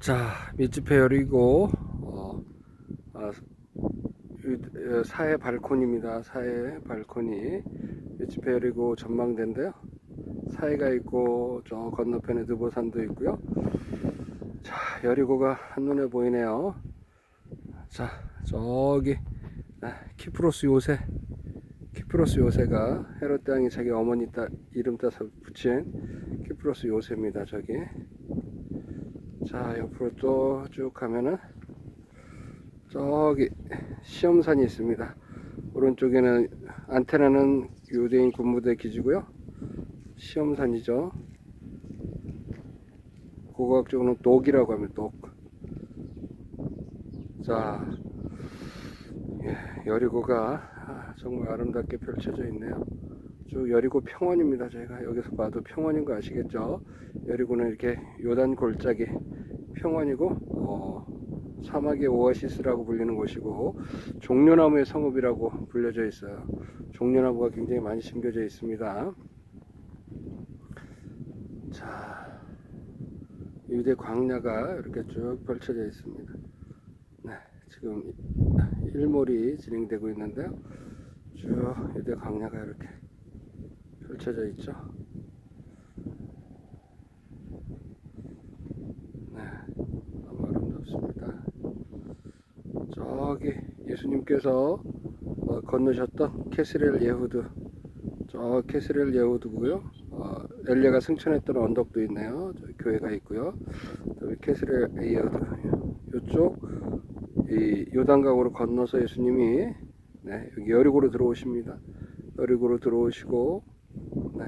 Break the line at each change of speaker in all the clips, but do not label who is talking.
자, 밑집에 열리고 어, 아, 유- 어, 사해 발코니입니다. 사해 발코니 밑집에 열리고 전망대인데요. 사해가 있고 저 건너편에 느보산도 있고요. 자, 여리고가 한눈에 보이네요. 자, 저기 아, 키프로스 요새 키프로스 요새가 헤롯 대왕이 자기 어머니 따, 이름 따서 붙인 키프로스 요새입니다. 저기 자 옆으로 또 쭉 가면은 저기 시험산이 있습니다. 오른쪽에는 안테나는 유대인 군부대 기지고요. 시험산이죠. 고고학적으로는 독이라고 합니다 독자 예, 여리고가 아, 정말 아름답게 펼쳐져 있네요. 쭉 여리고 평원입니다 저희가. 여기서 봐도 평원인 거 아시겠죠? 여리고는 이렇게 요단 골짜기 평원이고 어, 사막의 오아시스라고 불리는 곳이고 종려나무의 성읍이라고 불려져 있어요. 종려나무가 굉장히 많이 심겨져 있습니다. 자, 유대 광야가 이렇게 쭉 펼쳐져 있습니다. 네, 지금 일몰이 진행되고 있는데요. 쭉 유대 광야가 이렇게 펼쳐져 있죠. 네, 너무 아름답습니다. 저기 예수님께서 어, 건너셨던 캐스렐 예후드, 저 캐스렐 예후드고요. 어, 엘리야가 승천했던 언덕도 있네요. 저 교회가 있고요. 또 캐스렐 예후드, 이쪽 이 요단강으로 건너서 예수님이 네, 여기 여리고로 들어오십니다. 여리고로 들어오시고 네,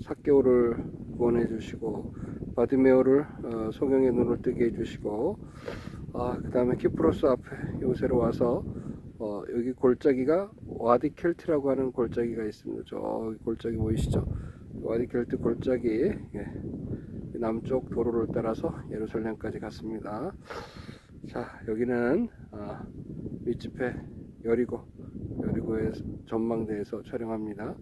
사개오를 구원해 주시고 바디메오를 어, 소경의 눈을 뜨게 해주시고 아, 그 다음에 키프로스 앞에 요새로 와서 어, 여기 골짜기가 와디 켈트라고 하는 골짜기가 있습니다. 저기 골짜기 보이시죠? 와디 켈트 골짜기 예, 남쪽 도로를 따라서 예루살렘까지 갔습니다. 자 여기는 아, 밑집에 여리고 여리고의 전망대에서 촬영합니다.